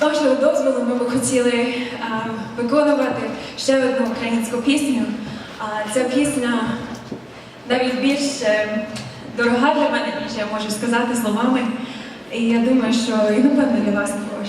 Божого дозволу ми б хотіли а, виконувати ще одну українську пісню. А, Ця пісня навіть більш е, дорога для мене, ніж я можу сказати словами. І я думаю, що і напевно для вас також.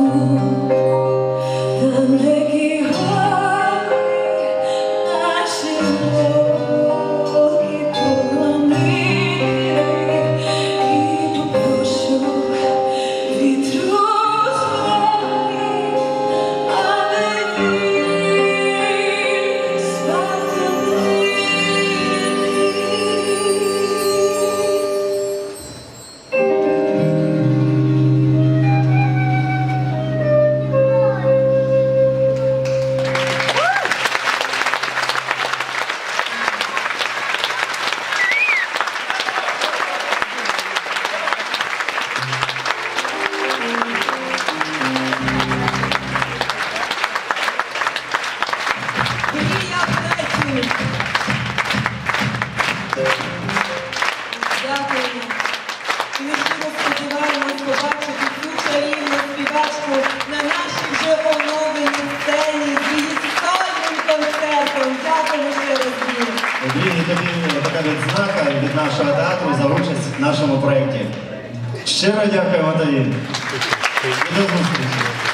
Oh така відзнака від нашого театру за участь в нашому проєкті. Щиро дякуємо тобі І до зустрічі.